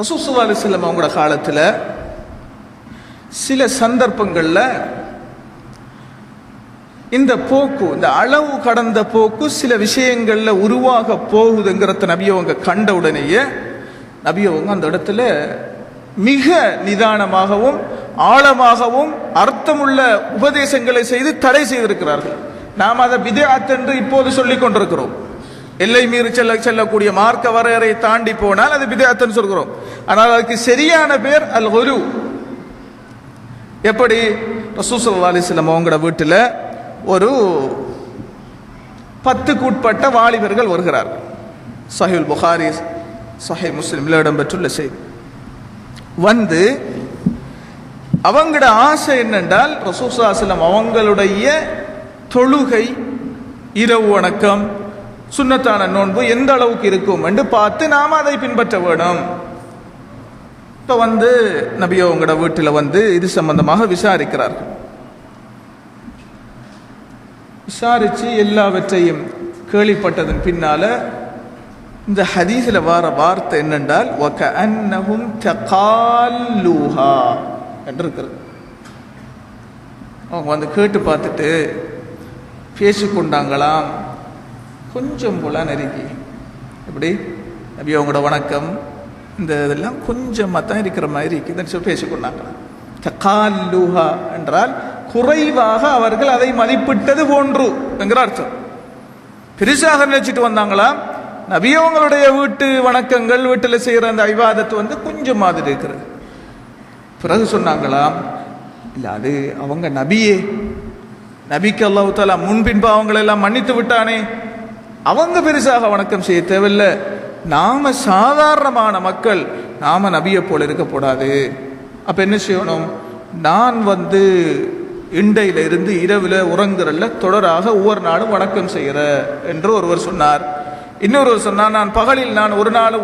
ரசூசுல்லா அலிஸ்லாம் அவங்களோட காலத்தில் சில சந்தர்ப்பங்களில் இந்த போக்கு இந்த அளவு கடந்த போக்கு சில விஷயங்களில் உருவாக போகுதுங்கிறத நபியவங்க கண்ட உடனேயே நபியவங்க அந்த இடத்துல மிக நிதானமாகவும் ஆழமாகவும் அர்த்தமுள்ள உபதேசங்களை செய்து தடை செய்திருக்கிறார்கள். நாம் அதை விதயாத் என்று இப்போது சொல்லிக் கொண்டிருக்கிறோம். எல்லை மீறி செல்ல செல்லக்கூடிய மார்க்க வரையறை தாண்டி போனால் அது விதயாத்துன்னு சொல்கிறோம். ஆனால் அதுக்கு சரியான பேர் அல் குரு எப்படி ரசூசல்லா அலிஸ்லம் அவங்களோட வீட்டில் ஒரு பத்துக்கு உட்பட்ட வாலிபர்கள் வருகிறார்கள். சஹில் புகாரி சஹி முஸ்லிம்ல இடம்பெற்றுள்ள செய்தி. வந்து அவங்களோட ஆசை என்னென்றால் ரசூசாசலம் அவங்களுடைய தொழுகை இரவு வணக்கம் சுண்ணத்தான நோன்பு எந்த அளவுக்கு இருக்கும் என்று பார்த்து நாம் அதை பின்பற்ற வேணும். இப்போ வந்து நபியோ உங்களோட வீட்டில் வந்து இது சம்பந்தமாக விசாரிக்கிறார்கள். விசாரித்து எல்லாவற்றையும் கேள்விப்பட்டதன் பின்னால இந்த ஹதீஸில் வர வார்த்தை என்னென்றால் ஒக அன்னஹும் தகால்லூஹா என்று இருக்கிறது அவங்க வந்து கேட்டு பார்த்துட்டு பேசிக்கொண்டாங்களாம் கொஞ்சம் போல நெருங்கி எப்படி? நபி அவங்களோட வணக்கம். இந்த இதெல்லாம் கொஞ்சமாக தான் இருக்கிற மாதிரி இருக்குதுன்னு சொல்லி பேசிக்கொண்டாங்களாம் தகால்லூஹா என்றால் குறைவாக அவர்கள் அதை மதிப்பிட்டது போன்று என்கிற அர்த்தம். பெருசாக நினைச்சிட்டு வந்தாங்களா? நபியவங்களுடைய வீட்டு வணக்கங்கள் வீட்டில் செய்கிற அந்த ஐவாதத்து வந்து கொஞ்சம் மாதிரி இருக்கிறது. பிறகு சொன்னாங்களாம் இல்லை அது அவங்க நபியே. நபிக்கு அல்லாஹு முன்பின்பு அவங்களெல்லாம் மன்னித்து விட்டானே. அவங்க பெருசாக வணக்கம் செய்ய தேவையில்லை. நாம் சாதாரணமான மக்கள் நாம் நபியை போல் இருக்கக்கூடாது. அப்போ என்ன செய்யணும்? நான் வந்து இண்டையிலிருந்து இருந்து இரவுல உறங்குறல்ல தொடராக ஒவ்வொரு நாளும் வணக்கம் செய்கிற என்று ஒருவர் சொன்னார். இன்னொருவர் சொன்னார் நான் பகலில் நான் ஒரு நாள்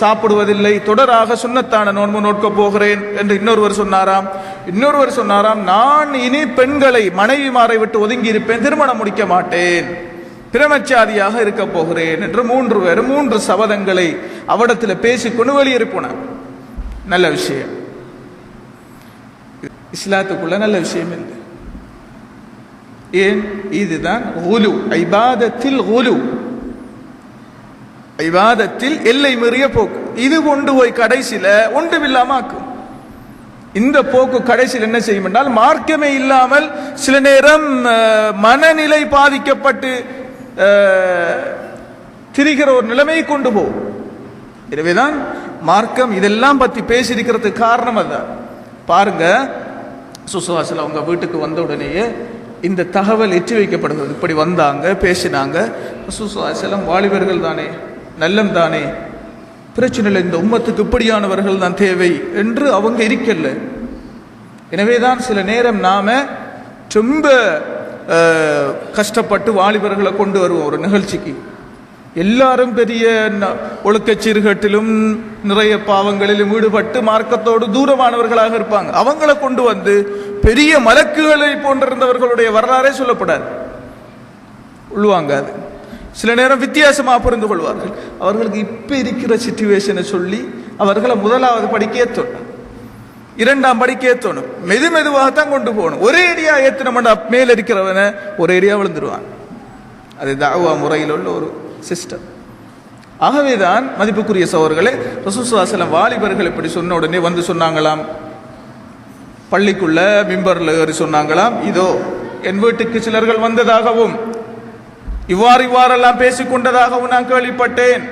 சாப்பிடுவதில்லை தொடராக சுண்ணத்தான நோன்பு நோட்க போகிறேன் என்று இன்னொருவர் சொன்னாராம். இன்னொருவர் சொன்னாராம் நான் இனி பெண்களை மனைவிமாரை விட்டு ஒதுங்கி இருப்பேன் திருமணம் முடிக்க மாட்டேன். பிரமச்சாரியாக இருக்க போகிறேன் என்று மூன்று பேரும் மூன்று சபதங்களை அவடத்தில் பேசிக்கொண்டு வெளியேறி போனார் நல்ல விஷயம். இஸ்லாத்துக்குள்ள நல்ல விஷயம் இல்லை. ஏன்? இதுதான் ஹுலு ஐபாதத்தில் ஹுலு. ஐபாதத்தில் எல்லை மீறிய போக்கு. இது கொண்டு போய் கடைசியில ஒன்றுமில்லாம ஆக்கும். இந்த போக்கு கடைசியில் என்ன செய்யும் என்றால் மார்க்கமே இல்லாமல் சில நேரம் மனநிலை பாதிக்கப்பட்டு திரிகிற ஒரு நிலைமையை கொண்டு போகும் எனவேதான் மார்க்கம் இதெல்லாம் பற்றி பேசியிருக்கிறதுக்கு காரணம் அதுதான். பாருங்க சுசுவாசில் அவங்க வீட்டுக்கு வந்த உடனேயே இந்த தகவல் எற்றி வைக்கப்படுகிறது. இப்படி வந்தாங்க பேசினாங்க. சுசுவாசலம் வாலிபர்கள் தானே நல்லம் தானே. பிரச்சனை இல்லை இந்த உம்மத்துக்கு இப்படியானவர்கள் தான் தேவை என்று அவங்க இருக்கல. எனவேதான் சில நேரம் நாம ரொம்ப கஷ்டப்பட்டு வாலிபர்களை கொண்டு வருவோம் ஒரு நிகழ்ச்சிக்கு. எல்லாரும் பெரிய ஒழுக்கச் சீர்கட்டிலும் நிறைய பாவங்களிலும் ஈடுபட்டு மார்க்கத்தோடு தூரமானவர்களாக இருப்பாங்க. அவங்கள கொண்டு வந்து பெரிய மலக்குகளை போன்றிருந்தவர்களுடைய வரலாறே சொல்லப்படாது. உள்வாங்க அது சில நேரம் வித்தியாசமாக புரிந்து கொள்வார்கள். அவர்களுக்கு இப்போ இருக்கிற சுச்சுவேஷனை சொல்லி அவர்களை முதலாவது படிக்கே சொன்னார் இரண்டாம் படிக்க ஏற்றணும் மெது மெதுவாகத்தான் கொண்டு போகணும். ஒரே ஏரியா ஏற்றினோம்னா மேல இருக்கிறவனை ஒரு ஏரியா விழுந்துருவான். அது தாவா முறையில் உள்ள ஒரு சிஸ்டம் ஆகவேதான் மதிப்புக்குரிய சோர்களே ரசூசுவாசலம் வாலிபர்கள் இப்படி சொன்ன உடனே வந்து சொன்னாங்களாம். பள்ளிக்குள்ள மிம்பரில் ஏறி சொன்னாங்களாம். இதோ என் வீட்டுக்கு சிலர்கள் வந்ததாகவும் இவ்வாறு இவ்வாறெல்லாம் பேசிக் கொண்டதாகவும் நான் கேள்விப்பட்டேன்.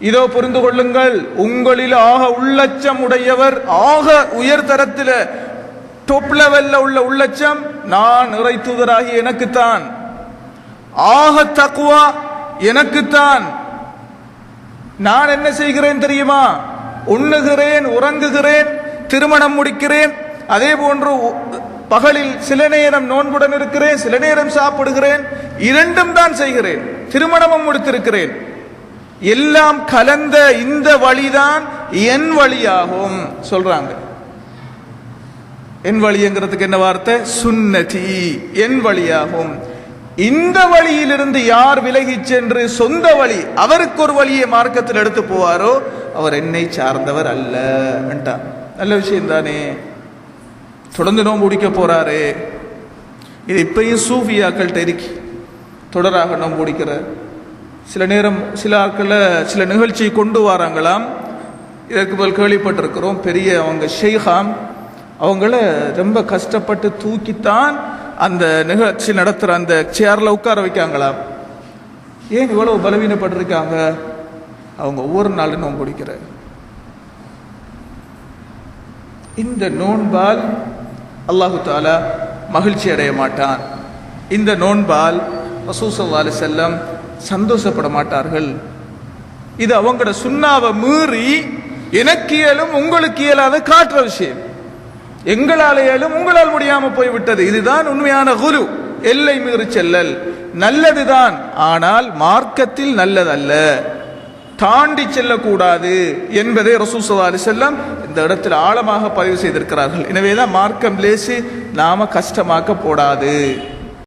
இதோ புரிந்து கொள்ளுங்கள் உங்களில் ஆக உள்ளச்சம் உடையவர் ஆக உயர் தரத்தில் லெவல்ல உள்ள உள்ளச்சம் நான் இறை தூதராகி எனக்குத்தான். ஆக தக்குவா எனக்குத்தான். நான் என்ன செய்கிறேன் தெரியுமா? உண்ணுகிறேன் உறங்குகிறேன் திருமணம் முடிக்கிறேன். அதே போன்று பகலில் சில நேரம் நோன்புடன் இருக்கிறேன் சில நேரம் சாப்பிடுகிறேன். இரண்டும் தான் செய்கிறேன். திருமணமும் முடித்திருக்கிறேன். எல்லாம் கலந்த இந்த வழிதான் என் வழியாகும் சொல்றாங்க. என் வழிங்கிறதுக்கு என்ன வார்த்தை? சுன்னதி. என் வழியாகும். இந்த வழியிலிருந்து யார் விலகி சென்று சொந்த வழி அவருக்கு ஒரு வழியை மார்க்கத்தில் எடுத்து போவாரோ அவர் என்னை சார்ந்தவர் அல்ல நல்ல விஷயம் தானே. தொடர்ந்து நோன்பு முடிக்க போறாரு. இது இப்பயும் சூஃபியாக்கள்கிட்ட இருக்கு. தொடராக நோன்பு முடிக்கிற சில நேரம் சில ஆட்களில் சில நிகழ்ச்சியை கொண்டு வராங்களாம். இதற்கு பதில் கேள்விப்பட்டிருக்கிறோம் பெரிய அவங்க ஷெய்ஹாம் அவங்கள ரொம்ப கஷ்டப்பட்டு தூக்கித்தான் அந்த நிகழ்ச்சி நடத்துகிற அந்த சேரில் உட்கார வைக்காங்களாம். ஏன் இவ்வளவு பலவீனப்பட்டிருக்காங்க? அவங்க ஒவ்வொரு நாளும் நோன்பு பிடிக்கிற இந்த நோன்பால் அல்லாஹு தாலா மகிழ்ச்சி அடைய மாட்டான். இந்த நோன்பால் ரசூசல்லா செல்லம் சந்தோஷப்பட மாட்டார்கள் இது அவங்களோட சுண்ணாவை மீறி எனக்கு இயலும் உங்களுக்கு இயலாத காட்டுற விஷயம். எங்களால் இயலும் உங்களால் முடியாம போய்விட்டது. இதுதான் உண்மையான குரு எல்லை மீறி செல்லல். நல்லதுதான். ஆனால் மார்க்கத்தில் நல்லதல்ல. தாண்டி செல்லக்கூடாது என்பதை ரசூசல்லா அலி செல்லம் இந்த இடத்தில் ஆழமாக பதிவு செய்திருக்கிறார்கள். எனவேதான் மார்க்கம் லேசி நாம கஷ்டமாக்க போடாது.